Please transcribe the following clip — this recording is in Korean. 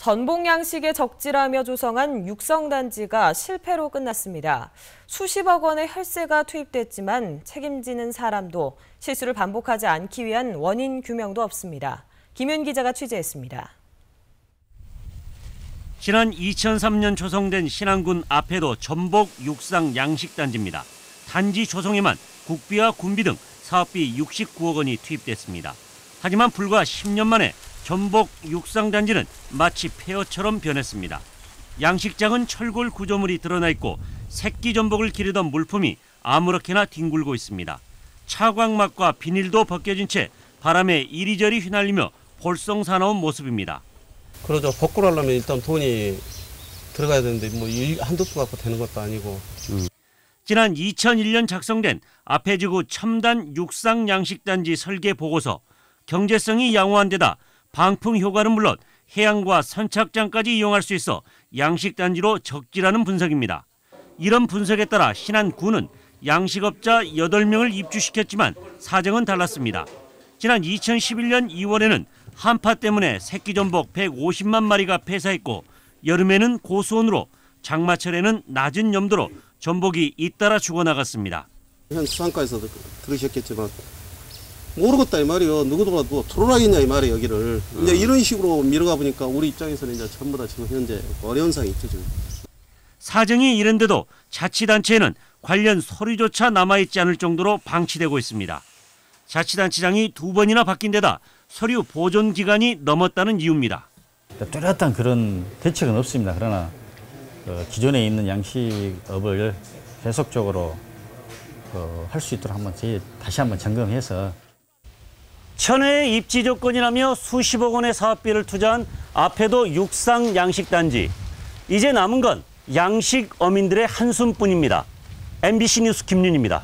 전복 양식에 적지라며 조성한 육성단지가 실패로 끝났습니다. 수십억 원의 혈세가 투입됐지만 책임지는 사람도 실수를 반복하지 않기 위한 원인 규명도 없습니다. 김윤 기자가 취재했습니다. 지난 2003년 조성된 신안군 앞에도 전복 육상 양식단지입니다. 단지 조성에만 국비와 군비 등 사업비 69억 원이 투입됐습니다. 하지만 불과 10년 만에 전복 육상단지는 마치 폐허처럼 변했습니다. 양식장은 철골 구조물이 드러나 있고 새끼 전복을 기르던 물품이 아무렇게나 뒹굴고 있습니다. 차광막과 비닐도 벗겨진 채 바람에 이리저리 휘날리며 볼썽사나운 모습입니다. 그러죠. 복구를 하려면 일단 돈이 들어가야 되는데 뭐 한두 푼 갖고 되는 것도 아니고. 지난 2001년 작성된 아페지구 첨단 육상 양식단지 설계 보고서 경제성이 양호한 데다 방풍 효과는 물론 해양과 선착장까지 이용할 수 있어 양식 단지로 적지라는 분석입니다. 이런 분석에 따라 신안 군은 양식업자 8명을 입주시켰지만 사정은 달랐습니다. 지난 2011년 2월에는 한파 때문에 새끼 전복 150만 마리가 폐사했고 여름에는 고수온으로 장마철에는 낮은 염도로 전복이 잇따라 죽어나갔습니다. 현 수상가에서도 들으셨겠지만 모르겠다 이 말이요. 누구더라도 토론하겠냐 이 말이에요 여기를. 이제 이런 식으로 밀어가 보니까 우리 입장에서는 이제 전부 다 지금 현재 어려운 상황이 있죠 지금. 사정이 이른데도 자치단체에는 관련 서류조차 남아있지 않을 정도로 방치되고 있습니다. 자치단체장이 두 번이나 바뀐 데다 서류 보존 기간이 넘었다는 이유입니다. 뚜렷한 그런 대책은 없습니다. 그러나 어, 기존에 있는 양식업을 계속적으로 어, 할수 있도록 한번 다시 한번 점검해서 천혜의 입지 조건이라며 수십억 원의 사업비를 투자한 앞에도 육상 양식단지. 이제 남은 건 양식 어민들의 한숨뿐입니다. MBC 뉴스 김윤입니다.